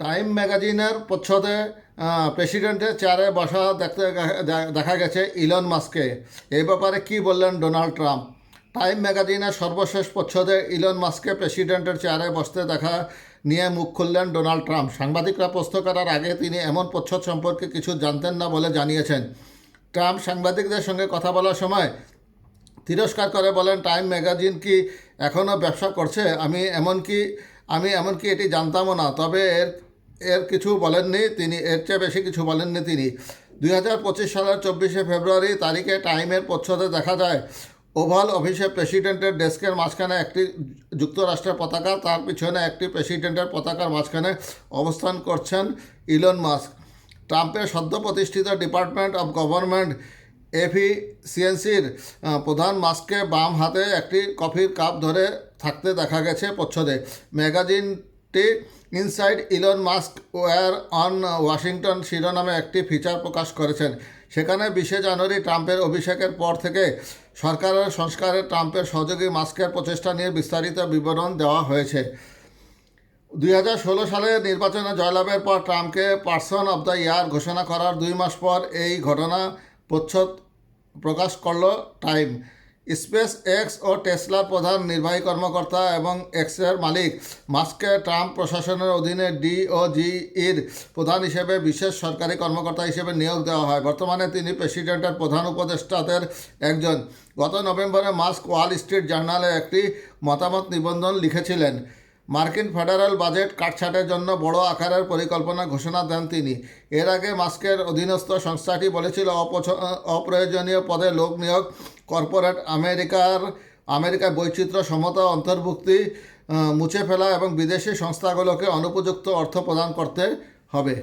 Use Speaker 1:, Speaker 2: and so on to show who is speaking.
Speaker 1: Time ম্যাগাজিনের প্রচ্ছদে প্রেসিডেন্টের চেয়ারে বসা দেখতে দেখা গেছে ইলন মাস্ককে এই ব্যাপারে কি বললেন ডোনাল্ড ট্রাম্প টাইম ম্যাগাজিনের সর্বশেষ প্রচ্ছদে ইলন মাস্ককে প্রেসিডেন্টের চেয়ারে বসতে দেখা নিয়ে মুখ খুললেন ডোনাল্ড ট্রাম্প সাংবাদিকরা প্রশ্ন করার আগে তিনি এমন প্রচ্ছদ সম্পর্কে কিছু জানতেন না বলে জানিয়েছেন। ট্রাম্প সাংবাদিকদের সঙ্গে কথা বলার সময় তিরস্কার করে বলেন টাইম ম্যাগাজিন কি এখনও ব্যবসা করছে? আমি এমনকি আমি এমনকি এটি জানতামও না। তবে এর এর কিছু বলেননি তিনি, এর চেয়ে বেশি কিছু বলেননি তিনি। দুই হাজার পঁচিশ সালের চব্বিশে ফেব্রুয়ারি তারিখে টাইমের প্রচ্ছদে দেখা যায়, ওভাল অফিসে প্রেসিডেন্টের ডেস্কের মাঝখানে একটি যুক্তরাষ্ট্রের পতাকা, তার পিছনে একটি প্রেসিডেন্টের পতাকার মাঝখানে অবস্থান করছেন ইলন মাস্ক। ট্রাম্পের সদ্য প্রতিষ্ঠিত ডিপার্টমেন্ট অফ গভর্নমেন্ট এফিসিয়েন্সির প্রধান মাস্ককে বাম হাতে একটি কফির কাপ ধরে থাকতে দেখা গেছে প্রচ্ছদে ম্যাগাজিনটি inside Elon Musk war on Washington শিরোনামে একটি ফিচার প্রকাশ করেছেন। সেখানে বিশে জানুয়ারি ট্রাম্পের অভিষেকের পর থেকে সরকারের সংস্কারে ট্রাম্পের সহযোগী মাস্কের প্রচেষ্টা নিয়ে বিস্তারিত বিবরণ দেওয়া হয়েছে। দুই হাজার ষোলো সালে নির্বাচনে জয়লাভের পর ট্রাম্পকে পার্সন অব দ্য ইয়ার ঘোষণা করার দুই মাস পর এই ঘটনা প্রচ্ছদ প্রকাশ করল টাইম। স্পেস এক্স ও টেসলার প্রধান নির্বাহী কর্মকর্তা এবং এক্সের মালিক। মাস্ককে ট্রাম্প প্রশাসনের অধীনে ডি ও জি ইর প্রধান হিসেবে বিশেষ সরকারি কর্মকর্তা হিসেবে নিয়োগ দেওয়া হয়। বর্তমানে তিনি প্রেসিডেন্টের প্রধান উপদেষ্টাদের একজন। গত নভেম্বরে মাস্ক ওয়াল স্ট্রিট জার্নালে একটি মতামত নিবন্ধন লিখেছিলেন। মার্কিন ফেডারেল বাজেট কাটছাটের জন্য বড় আকারের পরিকল্পনা ঘোষণা দেন তিনি। এর আগে মাস্কের অধীনস্থ সংস্থাটি বলেছিল অপ্রয়োজনীয় পদে লোক নিয়োগ কর্পোরেট আমেরিকার আমেরিকার বৈচিত্র্য সমতা অন্তর্ভুক্তি মুছে ফেলা এবং বিদেশি সংস্থাগুলোকে অনুপযুক্ত অর্থ প্রদান করতে হবে।